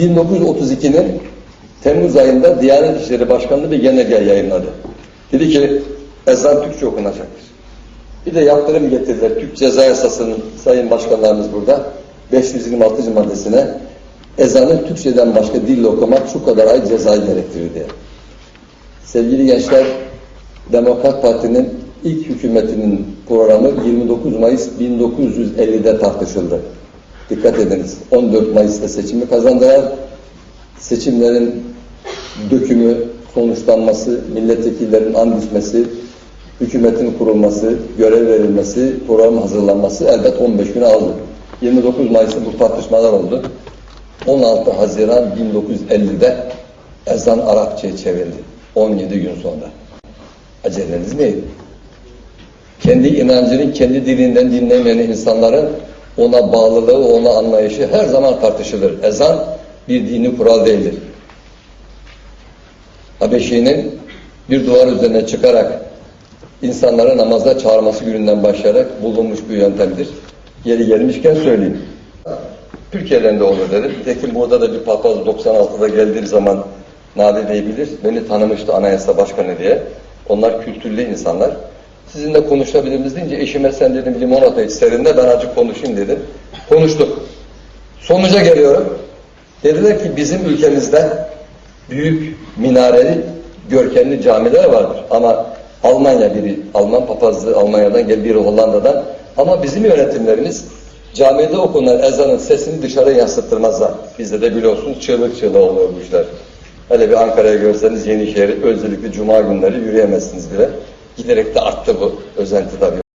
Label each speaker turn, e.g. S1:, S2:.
S1: 1932'nin Temmuz ayında Diyanet İşleri Başkanlığı bir genelge yayınladı. Dedi ki ezan Türkçe okunacaktır. Bir de yaptırım getirdiler. Türk Ceza Yasası'nın sayın başkanlarımız burada 526. maddesine ezanı Türkçeden başka dille okumak şu kadar ay cezayı gerektirir diye. Sevgili gençler, Demokrat Parti'nin ilk hükümetinin programı 29 Mayıs 1950'de tartışıldı. Dikkat ediniz. 14 Mayıs'ta seçimi kazandılar. Seçimlerin dökümü, sonuçlanması, milletvekillerinin and içmesi, hükümetin kurulması, görev verilmesi, program hazırlanması elbet 15 güne aldı. 29 Mayıs'ta bu tartışmalar oldu. 16 Haziran 1950'de ezan Arapçaya çevrildi. 17 gün sonra. Aceleniz neydi? Kendi inancının kendi dilinden dinlemeyen insanların ona bağlılığı, ona anlayışı her zaman tartışılır. Ezan bir dini kural değildir. Habeşi'nin bir duvar üzerine çıkarak insanları namaza çağırması gününden başlayarak bulunmuş bir yöntemdir. Yeri gelmişken söyleyeyim. Türkiye'den de olur dedim. Tekin burada da bir papaz 96'da geldiği zaman Nadir Bey. Beni tanımıştı anayasa başkanı diye. Onlar kültürlü insanlar. Sizinle konuşabilir miyiz deyince eşime sen dedim limonata iç serinde ben acık konuşayım dedim. Konuştuk. Sonuca geliyorum. Dediler ki bizim ülkemizde büyük minareli görkemli camiler vardır. Ama Almanya biri, Alman papazlığı Almanya'dan gel biri Hollanda'dan. Ama bizim yönetimlerimiz camide okunan ezanın sesini dışarı yansıttırmazlar. Bizde de biliyorsunuz çığlık çığlığa oluyor bu işler. Hele bir Ankara'ya görseniz Yenişehir'i özellikle cuma günleri yürüyemezsiniz bile. Giderek de arttı bu özenti tabii.